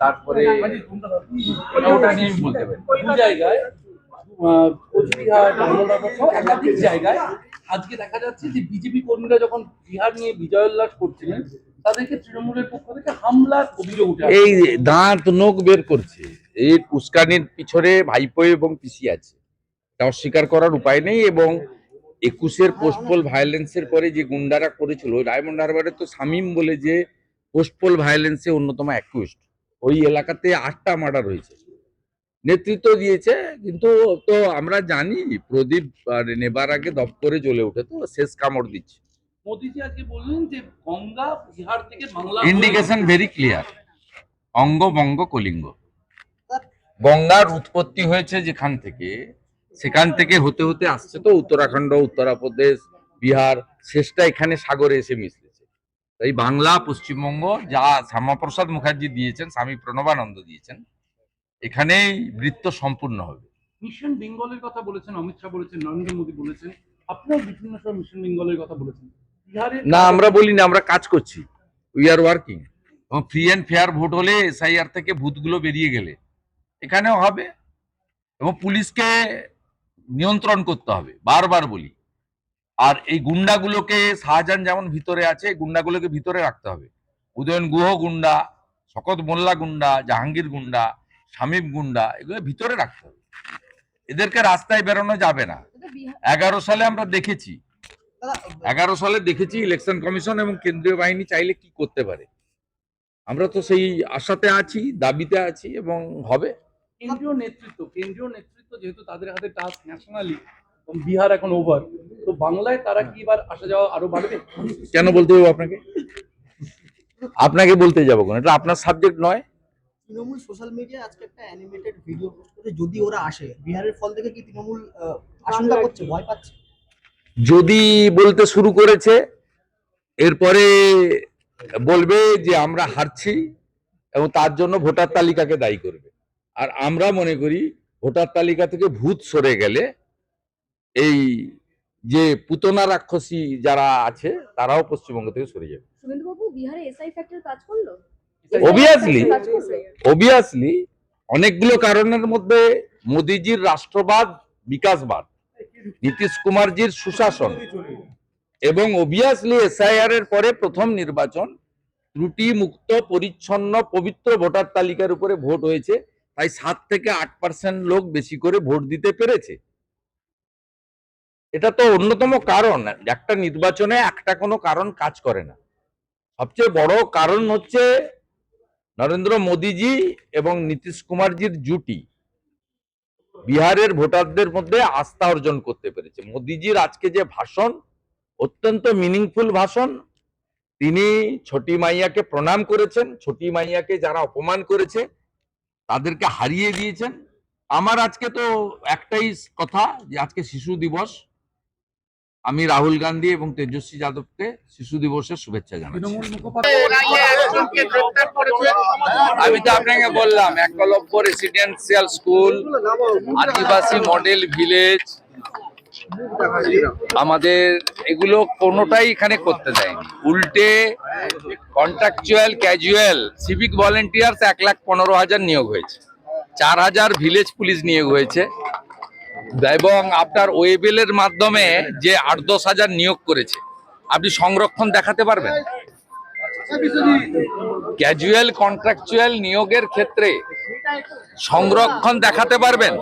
তারপরে একাধিক জায়গায় আজকে দেখা যাচ্ছে যে বিজেপি কর্মীরা যখন বিহার নিয়ে বিজয় উল্লাস করছিলেন, তাদেরকে তৃণমূলের পক্ষ থেকে হামলার অভিযোগ উঠে এই দাঁত নোক বের করছে। এই উস্কানির পিছনে ভাইপো এবং পিসি আছে। এটা অস্বীকার করার উপায় নেই এবং একুশের পোস্টপোল ভায়োলেন্সের পরে যে গুন্ডারা করেছিল ওই ডায়মন্ড হারবারে তো শামিম বলে যে পোস্টপোল ভায়োলেন্সে অন্যতম অ্যাকুইস্ট ওই এলাকাতে আটটা মার্ডার হয়েছে। নেতৃত্ব দিয়েছে কিন্তু তো আমরা জানি প্রদীপ আর নেবার আগে দপ্তরে জ্বলে উঠে তো শেষ কামড় দিচ্ছে। ইন্ডিকেশন ভেরি ক্লিয়ার অঙ্গ বঙ্গ কলিঙ্গ। গঙ্গার উৎপত্তি হয়েছে যেখান থেকে সেখান থেকে হতে হতে আসছে তো উত্তরাখণ্ড উত্তরপ্রদেশ বিহার শেষটা এখানে সাগরে এসে মিশতেছে তাই বাংলা পশ্চিমবঙ্গ যা শ্যামাপ্রসাদ মুখার্জি দিয়েছেন স্বামী প্রণবানন্দ দিয়েছেন এখানেই বৃত্ত সম্পূর্ণ হবে। মিশন বেঙ্গলের কথা বলেছেন অমিত শাহ বলেছেন নরেন্দ্র মোদী বলেছেন আপনিও বিভিন্ন সময় মিশন বেঙ্গলের কথা বলেছেন। না আমরা বলি না আমরা কাজ করছি। উই আর ওয়ার্কিং এবং ফ্রি অ্যান্ড ফেয়ার ভোট হলে এসআইআর থেকে ভূতগুলো বেরিয়ে গেলে এখানেও হবে। এবং পুলিশকে নিয়ন্ত্রণ করতে হবে বারবার বলি। আর এই গুন্ডাগুলোকে শাহজাহান যেমন ভিতরে আছে গুন্ডাগুলোকে ভিতরে রাখতে হবে। উদয়ন গুহ গুন্ডা শকত মোল্লা গুন্ডা জাহাঙ্গীর গুন্ডা শামীম গুন্ডা এগুলো ভিতরে রাখতে হবে। এদেরকে রাস্তায় বেরোনো যাবে না। এগারো সালে আমরা দেখেছি। এগারো সালে দেখেছি ইলেকশন কমিশন এবং কেন্দ্রীয় বাহিনী চাইলে কি করতে পারে। আমরা তো সেই আশাতে আছি দাবিতে আছি এবং হবে। কেন্দ্রীয় নেতৃত্ব কেন্দ্রীয় নেতৃত্ব যেহেতু তাদের হাতে টাস্ক ন্যাশনালি বিহার এখন ওভার তো বাংলায় তারা কি এবার আসা যাওয়া আরও বাড়বে? কেন বলতে হবে আপনাকে? আপনাকে বলতে যাব কেন? এটা আপনার সাবজেক্ট নয়। তৃণমূল সোশ্যাল মিডিয়া আজকে একটা অ্যানিমেটেড ভিডিও পোস্ট করে যদি ওরা আসে বিহারের ফল থেকে কি তৃণমূল আশঙ্কা করছে ভয় পাচ্ছে? যদি বলতে শুরু করেছে এরপরে বলবে যে আমরা হারছি এবং তার জন্য ভোটার তালিকাকে দায়ী করবে। আর আমরা মনে করি ভোটার তালিকা থেকে ভূত সরে গেলে এই যে পুতনা রাক্ষসী যারা আছে তারাও পশ্চিমবঙ্গ থেকে সরে যাবে। শুভেন্দুবাবু বিহারে এসআই ফ্যাক্টর কাজ করল? Obviously. অবভিয়াসলি অনেকগুলো কারণের মধ্যে মোদিজির রাষ্ট্রবাদ বিকাশবাদ নীতিশ কুমারজির সুশাসন এবং অবভিয়াসলি এসআইআর এর পরে প্রথম নির্বাচন ত্রুটি মুক্ত পরিচ্ছন্ন পবিত্র ভোটার তালিকার উপরে ভোট হয়েছে। তাই সাত থেকে আট পার্সেন্ট লোক বেশি করে ভোট দিতে পেরেছে। এটা তো অন্যতম কারণ, একটা নির্বাচনে একটা কোনো কারণ কাজ করে না। সবচেয়ে বড় কারণ হচ্ছে নরেন্দ্র মোদীজি এবং নীতিশ কুমারজির জুটি। বিহারের ভোটারদের মধ্যে আস্থা অর্জন করতে পেরেছে। মোদীজির আজকে যে ভাষণ, অত্যন্ত মিনিংফুল ভাষণ, তিনি ছোটি মাইয়াকে প্রণাম করেছেন। ছোটি মাইয়াকে যারা অপমান করেছে তাদেরকে হারিয়ে দিয়েছেন। আমার আজকে তো একটাই কথা যে আজকে শিশু দিবস। আমি রাহুল গান্ধী এবং তেজস্বী যাদবকে শিশু দিবসের শুভেচ্ছা জানাচ্ছি। আমি তো আপনাকে বললাম একলব্য রেসিডেন্সিয়াল স্কুল আদিবাসী মডেল ভিলেজ আমাদের এগুলো কোনোটাই এখানে করতে দেয়নি। উল্টে কন্ট্রাকচুয়াল ক্যাজুয়াল সিভিক ভলেন্টিয়ার্স এক লাখ পনেরো হাজার নিয়োগ হয়েছে। চার হাজার ভিলেজ পুলিশ নিয়োগ হয়েছে। এবং আপনার ওয়েবেলের মাধ্যমে যে আট দশ হাজার নিয়োগ করেছে, আপনি সংরক্ষণ দেখাতে পারবেন? ক্যাজুয়াল কন্ট্রাকচুয়াল নিয়োগের ক্ষেত্রে সংরক্ষণ দেখাতে পারবেন।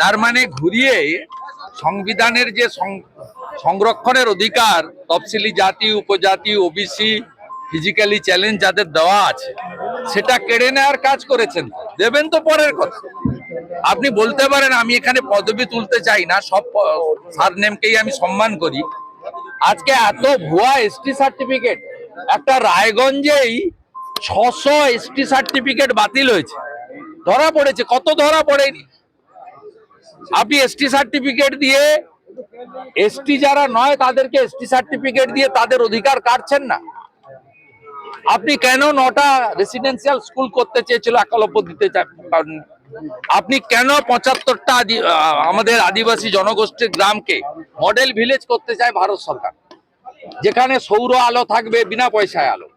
তার মানে ঘুরিয়ে সংবিধানের যে সংরক্ষণের অধিকার, তফসিলি জাতি, উপজাতি ওবিসি ফিজিক্যালি চ্যালেঞ্জ যাদের দেওয়া আছে, সেটা কেড়ে নেওয়ার কাজ করেছেন। দেবেন তো পরের কথা। আপনি বলতে পারেন, আমি এখানে পদবি তুলতে চাই না, সব সার নেমকেই আমি সম্মান করি। আজকে এত ভুয়া এসটি সার্টিফিকেট একটা রায়গঞ্জেই ছশো এসটি সার্টিফিকেট বাতিল হয়েছে। ধরা পড়েছে, কত ধরা পড়েনি? আপনি এসটি সার্টিফিকেট দিয়ে এসটি যারা নয়, তাদেরকে এসটি সার্টিফিকেট দিয়ে তাদের অধিকার কাটছেন না। আপনি কেন নটা রেসিডেন্সিয়াল স্কুল করতে চেয়েছিল একলব্য দিতে চা- পারেননি? আপনি কেন পঁচাত্তরটা আমাদের আদিবাসী জনগোষ্ঠীর গ্রামকে মডেল ভিলেজ করতে চায় ভারত সরকার? যেখানে সৌর আলো থাকবে বিনা পয়সায় আলো,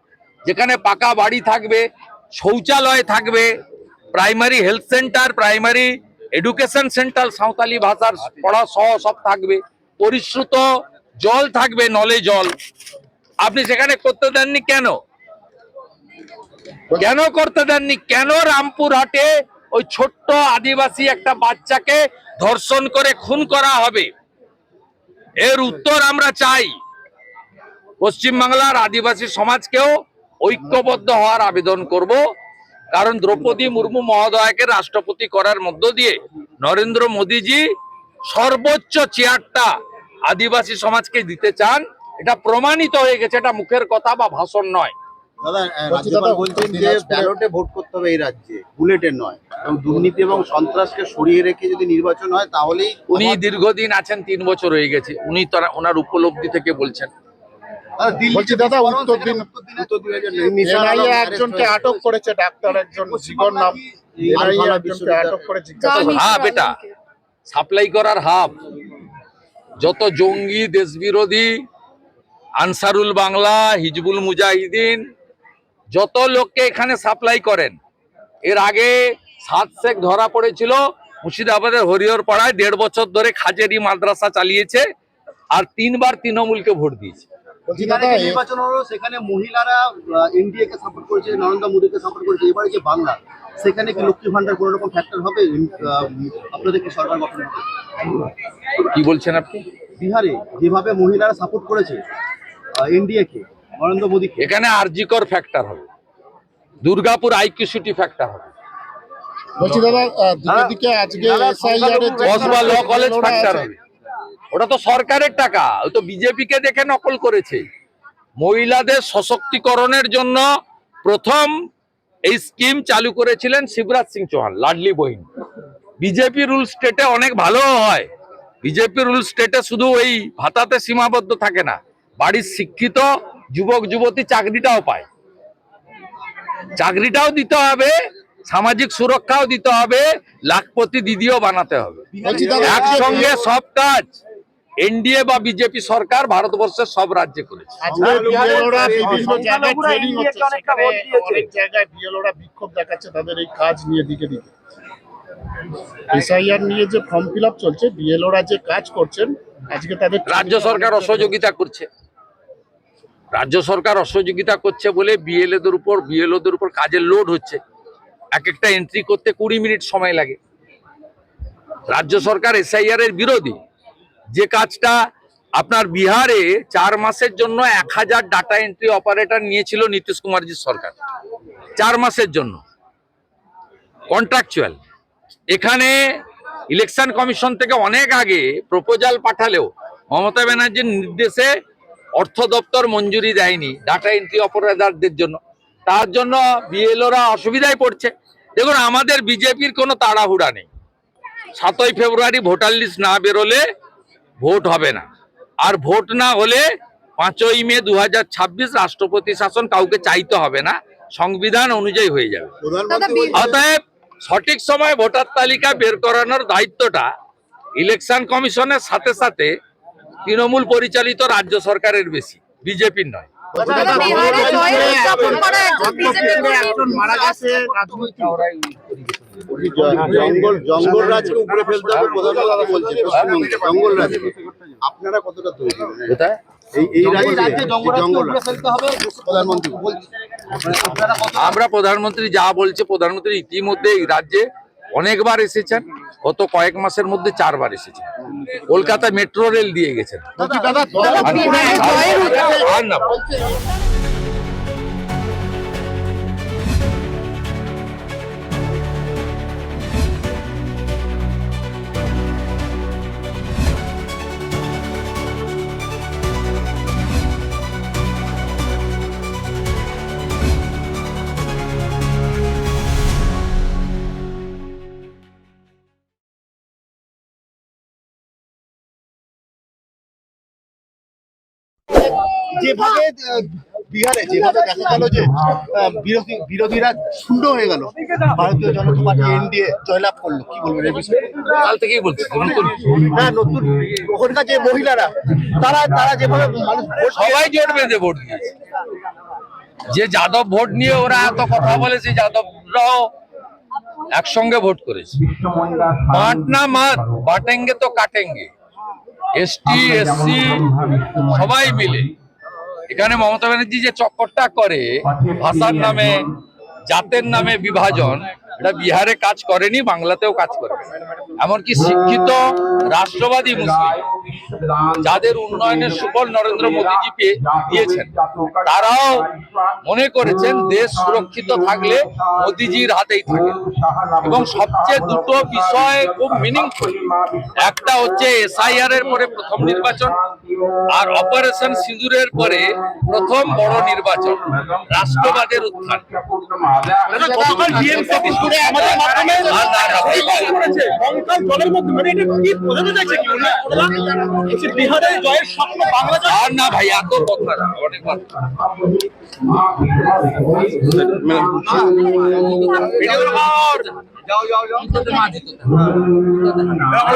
যেখানে পাকা বাড়ি থাকবে, শৌচালয় থাকবে primary health centre primary education centre Santali ভাষার পড়া সহ সব থাকবে, পরিশ্রুত জল থাকবে, নলে জল। আপনি সেখানে করতে দেননি কেন? কেন করতে দেননি? কেন রামপুরহাটে ওই ছোট্ট আদিবাসী একটা বাচ্চাকে ধর্ষণ করে খুন করা হবে? এর উত্তর আমরা চাই। পশ্চিমবাংলার আদিবাসী সমাজকেও ঐক্যবদ্ধ হওয়ার আবেদন করব। কারণ দ্রৌপদী মুর্মু মহোদয়কে রাষ্ট্রপতি করার মধ্য দিয়ে নরেন্দ্র মোদীজি সর্বোচ্চ চেয়ারটা আদিবাসী সমাজকে দিতে চান। এটা প্রমাণিত হয়ে গেছে এটা মুখের কথা বা ভাষণ নয়। দাদা রাজ্যপাল বলছেন যে ব্যালটে ভোট করতে হবে এই রাজ্যে বুলেটে নয়। এবং দুর্নীতি এবং সন্ত্রাসকে সরিয়ে রেখে যদি নির্বাচন হয় তাহলেই উনি দীর্ঘদিন আছেন তিন বছর হয়ে গেছে। উনি তারা ওনার উপলব্ধি থেকে বলছেন। বলছি দাদা, উত্তর দিন- একজনকে আটক করেছে ডাক্তার একজন জীবন নাম। এই এনআইএ আলফালা একজনকে আটক করে জিজ্ঞাসা হ্যাঁ বেটা সাপ্লাই করার হাব। যত জঙ্গি দেশবিরোধী আনসারুল বাংলা হিজবুল মুজাহিদিন যত লোককে এখানে সাপ্লাই করেন এর আগে সাত শেখ ধরা পড়েছিল মুর্শিদাবাদের হরিহর পাড়ায় দেড় বছর ধরে খাজেরি মাদ্রাসা চালিয়েছে আর তিনবার তৃণমূলকে ভোট দিয়েছে। বলছি বিহারে দাদা যে নির্বাচন হলো সেখানে মহিলারা এনডিএ কে সাপোর্ট করেছে নরেন্দ্র মোদীকে সাপোর্ট করেছে। এবারে যে বাংলা সেখানে কি লক্ষ্মী ভান্ডার কোনো রকম ফ্যাক্টর হবে আপনাদের কি সরকার গঠন? কি বলছেন আপনি? বিহারে যেভাবে মহিলারা সাপোর্ট করেছে এনডিএ কে নরেন্দ্র মোদীকে। এখানে আরজিকর ফ্যাক্টর হবে। দুর্গাপুর আইকিউ সিটি ফ্যাক্টর হবে। বলছি দাদা দিকে দিকে আজকে SIR Kasba law college factor হবে। ওটা তো সরকারের টাকা। ওই তো বিজেপি কে দেখে নকল করেছে। মহিলাদের সশক্তিকরণের জন্য প্রথম এই স্কিম চালু করেছিলেন শিবরাজ সিং চৌহান লাডলি বহিন। বিজেপি রুল স্টেটে অনেক ভালো হয়। বিজেপি রুল স্টেটে শুধু এই ভাতাতে সীমাবদ্ধ থাকে না বাড়ির শিক্ষিত যুবক যুবতী চাকরিটাও পায়। চাকরিটাও দিতে হবে সামাজিক সুরক্ষাও দিতে হবে লাখপতি দিদিও বানাতে হবে। একসঙ্গে সব কাজ। এনডিএ বা বিজেপি সরকার ভারতবর্ষের সব রাজ্যে করেছে। আজকে বিএলওরা বিভিন্ন জায়গায় ট্রেনিং হচ্ছে সেখানে অনেক জায়গায় বিএলওরা বিক্ষোভ দেখাচ্ছে তাদের এই কাজ নিয়ে দিকে দিকে। এসআইআর নিয়ে যে ফর্ম ফিল আপ চলছে বিএলওরা যে কাজ করছেন আজকে তাদের রাজ্য সরকার অসহযোগিতা করছে। রাজ্য সরকার অসহযোগিতা করছে বলে বিএলএদের উপর বিএলওদের উপর কাজের লোড হচ্ছে। এক একটা এন্ট্রি করতে কুড়ি মিনিট সময় লাগে। রাজ্য সরকার এসআইআর এর বিরোধী। যে কাজটা আপনার বিহারে চার মাসের জন্য এক হাজার ডাটা এন্ট্রি অপারেটর নিয়েছিল নীতিশ কুমারজির সরকার। চার মাসের জন্য। কন্ট্রাকচুয়াল এখানে ইলেকশন কমিশন থেকে অনেক আগে প্রপোজাল পাঠালেও মমতা ব্যানার্জির নির্দেশে অর্থ দপ্তর মঞ্জুরি দেয়নি ডাটা এন্ট্রি অপারেটরদের জন্য। তার জন্য বিএলওরা অসুবিধায় পড়ছে। দেখুন, আমাদের বিজেপির কোনো তাড়াহুড়া নেই। সাতই ফেব্রুয়ারি ভোটার লিস্ট না বেরোলে ভোট হবে না। আর ভোট না হলে পাঁচই মে দু হাজার ছাব্বিশ রাষ্ট্রপতি শাসন কাউকে চাইতে হবে না সংবিধান অনুযায়ী হয়ে যাবে। অতএব সঠিক সময় ভোটার তালিকা বের করানোর দায়িত্বটা ইলেকশন কমিশনের সাথে সাথে তৃণমূল পরিচালিত রাজ্য সরকারের বেশি বিজেপির নয়। মারা গেছে জঙ্গল জঙ্গল রাজকে উপরে ফেলতে হবে প্রধানমন্ত্রী বলছে পশ্চিমবঙ্গে জঙ্গল রাজ আপনারা কতটা তৈরি কোথায়? এই এই রাজ্যে জঙ্গল রাজ ফেলতে হবে প্রধানমন্ত্রী। বলছে। আমরা প্রধানমন্ত্রী যা বলছে প্রধানমন্ত্রী ইতিমধ্যে এই রাজ্যে অনেকবার এসেছেন গত কয়েক মাসের মধ্যে চারবার এসেছেন। কলকাতা মেট্রো রেল দিয়ে গেছেন। আর না। যেভাবে বিহারে যেভাবে দেখা গেল যে বিরোধী বিরোধীরা শূন্য হয়ে গেল। ভারতীয় জনতা পার্টি এনডিএ জয়লাভ করল। কি বলবেন এই বিষয়ে? কাল থেকেই বলছি নতুন। হ্যাঁ নতুন। ওখানকার যে মহিলারা তারা তারা যেভাবে মানুষ সবাই জোট বেঁধে ভোট দিয়েছে। যে যাদব ভোট নিয়ে ওরা এত কথা বলেছে যাদবরাও একসঙ্গে ভোট করেছে। মাঠ না মাঠ বাটেঙ্গে তো কাটেঙ্গে। এসটি এসসি সবাই মিলে। এখানে মমতা ব্যানার্জি যে চক্করটা করে ভাষার নামে জাতের নামে বিভাজন এটা বিহারে কাজ করেনি, বাংলাতেও কাজ করে। এমনকি শিক্ষিত রাষ্ট্রবাদী মুসলিম, যাদের উন্নয়নের সুফল নরেন্দ্র মোদীজি দিয়েছেন, তারাও মনে করেছেন দেশ সুরক্ষিত থাকলে মোদীজির হাতেই থাকে। এবং সবচেয়ে দুটো বিষয় খুব মিনিংফুল একটা হচ্ছে এসআইআর এর পরে প্রথম নির্বাচন, আর অপারেশন সিঁদুরের পরে প্রথম বড় নির্বাচন, রাষ্ট্রবাদের উত্থান। আমাদের মাধ্যমে বঙ্কাল জলের মধ্যে মানে এটা কি বোঝাতে চাইছে কি বিহারের জয়ের স্বপ্ন বাংলা আর না ভাই এত কথা না। অনেক কথা যাও যাও যাও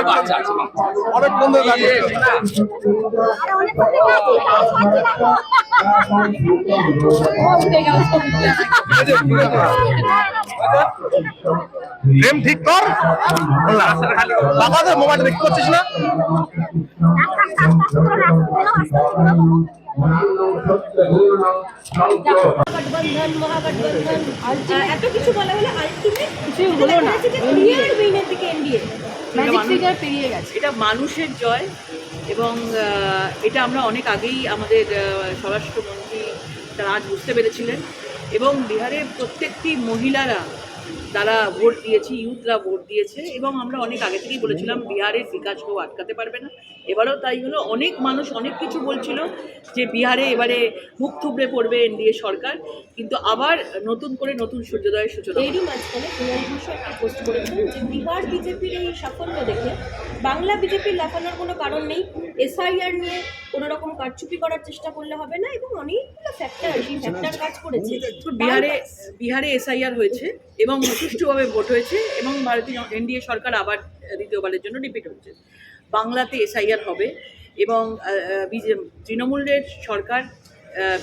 বাচ্চা আছে বাচ্চা অনেক বন্ধু থাকে প্রেম ঠিক কর বাবাদের মোবাইল দেখতে পাচ্ছিস না গঠবন্ধন মহাগঠবন্ধন এত কিছু বলা হলো আলটিমেট কিছু হলো না। ক্লিয়ার উইনের দিকে এনডিএ ম্যাজিক ফিগার পেরিয়ে গেছে। এটা মানুষের জয় এবং এটা আমরা অনেক আগেই আমাদের স্বরাষ্ট্রমন্ত্রী তারা আজ বুঝতে পেরেছিলেন। এবং বিহারের প্রত্যেকটি মহিলারা তারা ভোট দিয়েছে, ইউথরা ভোট দিয়েছে এবং আমরা অনেক আগে থেকেই বলেছিলাম বিহারের বিকাশ কেউ আটকাতে পারবে না এবারেও তাই হলো, অনেক মানুষ অনেক কিছু বলছিল যে বিহারে এবারে মুখ থুবড়ে পড়বে এনডিএ সরকার, কিন্তু আবার নতুন করে নতুন সূর্যোদয়ের সূচনা। এরই মাঝখানে পোস্ট করেছেন যে বিহার বিজেপির এই সাফল্য দেখে বাংলা বিজেপির লাফানোর কোনো কারণ নেই এসআইআর নিয়ে কোনো রকম কারচুপি করার চেষ্টা করলে হবে না এবং অনেকগুলো ফ্যাক্টর সেই ফ্যাক্টর কাজ করেছে। বিহারে বিহারে এসআইআর হয়েছে এবং সুষ্ঠুভাবে ভোট হয়েছে এবং ভারতীয় এনডিএ সরকার আবার দ্বিতীয়বারের জন্য রিপিট হচ্ছে। বাংলাতে এসআইআর হবে এবং তৃণমূলের সরকার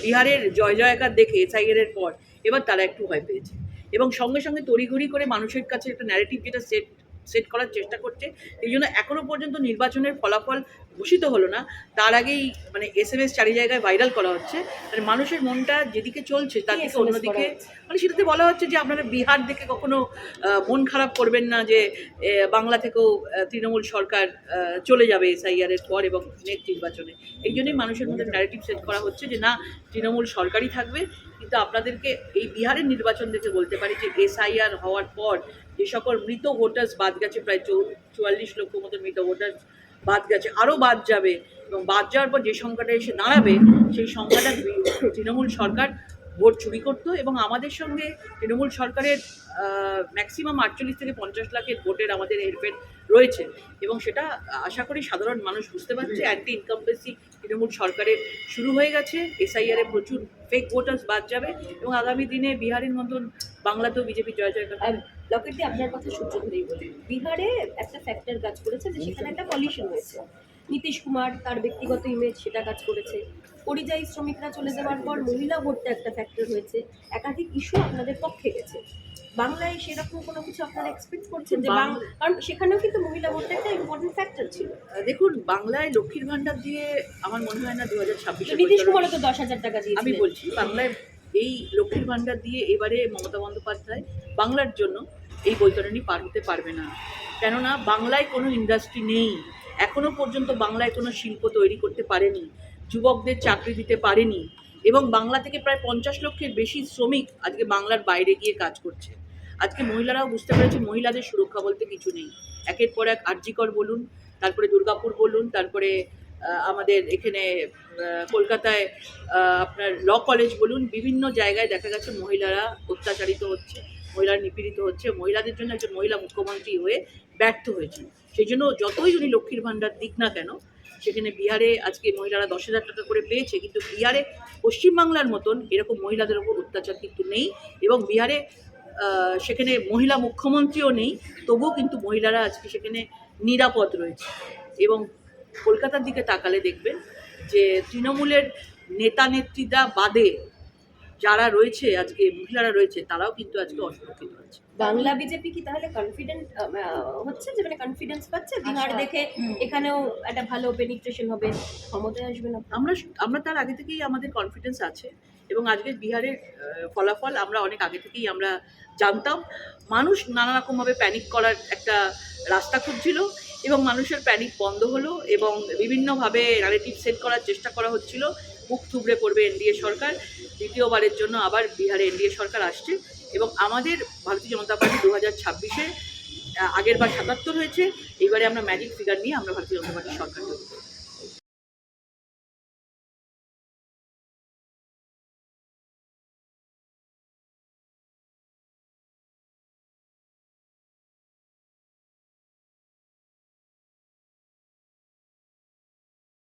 বিহারের জয় জয়কার দেখে এসআইআর এর পর এবার তারা একটু ভয় পেয়েছে। এবং সঙ্গে সঙ্গে তড়িঘড়ি করে মানুষের কাছে একটা ন্যারেটিভ যেটা সেট সেট করার চেষ্টা করছে এই জন্য এখনও পর্যন্ত নির্বাচনের ফলাফল ঘোষিত হলো না। তার আগেই মানে এস এম এস চারি জায়গায় ভাইরাল করা হচ্ছে। মানে মানুষের মনটা যেদিকে চলছে তার থেকে অন্যদিকে মানে সেটাতে বলা হচ্ছে যে আপনারা বিহার দেখে কখনো মন খারাপ করবেন না যে বাংলা থেকেও তৃণমূল সরকার চলে যাবে এসআইআর এর পর এবং নেক্সট নির্বাচনে। এই জন্যই মানুষের মধ্যে ন্যারেটিভ সেট করা হচ্ছে যে না তৃণমূল সরকারই থাকবে। কিন্তু আপনাদেরকে এই বিহারের নির্বাচন দেখে বলতে পারি যে এসআইআর হওয়ার পর যে সকল মৃত ভোটার্স বাদ গেছে প্রায় চৌ চুয়াল্লিশ লক্ষ মতো মৃত ভোটার্স বাদ গেছে আরও বাদ যাবে এবং বাদ যাওয়ার পর যে সংখ্যাটা এসে দাঁড়াবে সেই সংখ্যাটা তৃণমূল সরকার ভোট চুরি করতো এবং আমাদের সঙ্গে তৃণমূল সরকারের ম্যাক্সিমাম আটচল্লিশ থেকে পঞ্চাশ লাখের ভোটের আমাদের হেরফের রয়েছে এবং সেটা আশা করি সাধারণ মানুষ বুঝতে পারছে। অ্যান্টি ইনকামপেসি তৃণমূল সরকারের শুরু হয়ে গেছে এসআইআরে প্রচুর ফেক ভোটার্স বাদ যাবে এবং আগামী দিনে বিহারের মতন বাংলাতেও বিজেপি জয় জয় লকেটে আপনার কথা সূত্র ধরেই বলি। বিহারে একটা ফ্যাক্টর কাজ করেছে যে সেখানে একটা পলিউশন হয়েছে। নীতিশ কুমার তার ব্যক্তিগত ইমেজ সেটা কাজ করেছে। পরিযায়ী শ্রমিকরা চলে যাওয়ার পর মহিলা ভোটটা একটা ফ্যাক্টর হয়েছে। একাধিক ইস্যু আপনাদের পক্ষে গেছে। বাংলায় সেরকম কোনো কিছু আপনারা এক্সপেক্ট করছেন যে কারণ সেখানেও কিন্তু মহিলা ভোটটা একটা ইম্পর্টেন্ট ফ্যাক্টর ছিল। দেখুন বাংলায় লক্ষ্মীর ভাণ্ডার দিয়ে আমার মনে হয় না দু হাজার ছাব্বিশ ছাব্বিশে নীতিশ কুমারও তো দশ হাজার টাকা দিয়ে আমি বলছি বাংলায় এই লক্ষ্মীর ভাণ্ডার দিয়ে এবারে মমতা বন্দ্যোপাধ্যায় বাংলার জন্য এই বৈতরণী পার হতে পারবে না। কেননা বাংলায় কোনো ইন্ডাস্ট্রি নেই। এখনও পর্যন্ত বাংলায় কোনো শিল্প তৈরি করতে পারেনি। যুবকদের চাকরি দিতে পারেনি। এবং বাংলা থেকে প্রায় পঞ্চাশ লক্ষের বেশি শ্রমিক আজকে বাংলার বাইরে গিয়ে কাজ করছে। আজকে মহিলারাও বুঝতে পেরেছে মহিলাদের সুরক্ষা বলতে কিছু নেই। একের পর এক আরজিকর বলুন, তারপরে দুর্গাপুর বলুন, তারপরে আমাদের এখানে কলকাতায় আপনার ল কলেজ বলুন, বিভিন্ন জায়গায় দেখা গেছে মহিলারা অত্যাচারিত হচ্ছে। মহিলারা নিপীড়িত হচ্ছে, মহিলাদের জন্য একজন মহিলা মুখ্যমন্ত্রী হয়ে ব্যর্থ হয়েছেন। সেই জন্য যতই উনি লক্ষ্মীর ভাণ্ডার দিক না কেন, সেখানে বিহারে আজকে মহিলারা দশ হাজার টাকা করে পেয়েছে, কিন্তু বিহারে পশ্চিমবাংলার মতন এরকম মহিলাদের ওপর অত্যাচার কিন্তু নেই এবং বিহারে সেখানে মহিলা মুখ্যমন্ত্রীও নেই, তবুও কিন্তু মহিলারা আজকে সেখানে নিরাপদ রয়েছে। এবং কলকাতার দিকে তাকালে দেখবেন যে তৃণমূলের নেতা নেত্রীরা বাদে যারা রয়েছে আজকে মহিলারা রয়েছে তারাও কিন্তু আজকে অসুরক্ষিত আছে বাংলা বিজেপি কি তাহলে কনফিডেন্ট হচ্ছে যে মানে কনফিডেন্স পাচ্ছে? বিহার দেখে এখানেও একটা ভালো পেনিট্রেশন হবে ক্ষমতায় আসবে না? আমরা আমরা তার আগে থেকেই আমাদের কনফিডেন্স আছে এবং আজকের বিহারের ফলাফল আমরা অনেক আগে থেকেই আমরা জানতাম। মানুষ নানা রকমভাবে প্যানিক করার একটা রাস্তা খুঁজছিল এবং মানুষের প্যানিক বন্ধ হলো এবং বিভিন্নভাবে ন্যারেটিভ সেট করার চেষ্টা করা হচ্ছিল। মুখ থুবড়ে পড়বে এনডিএ সরকার দ্বিতীয়বারের জন্য আবার বিহারে এনডিএ সরকার আসছে এবং আমাদের ভারতীয় জনতা পার্টি দু হাজার ছাব্বিশে আগের বার সাতাত্তর হয়েছে এইবারে আমরা ম্যাজিক ফিগার নিয়ে আমরা ভারতীয় জনতা পার্টির সরকার তৈরি।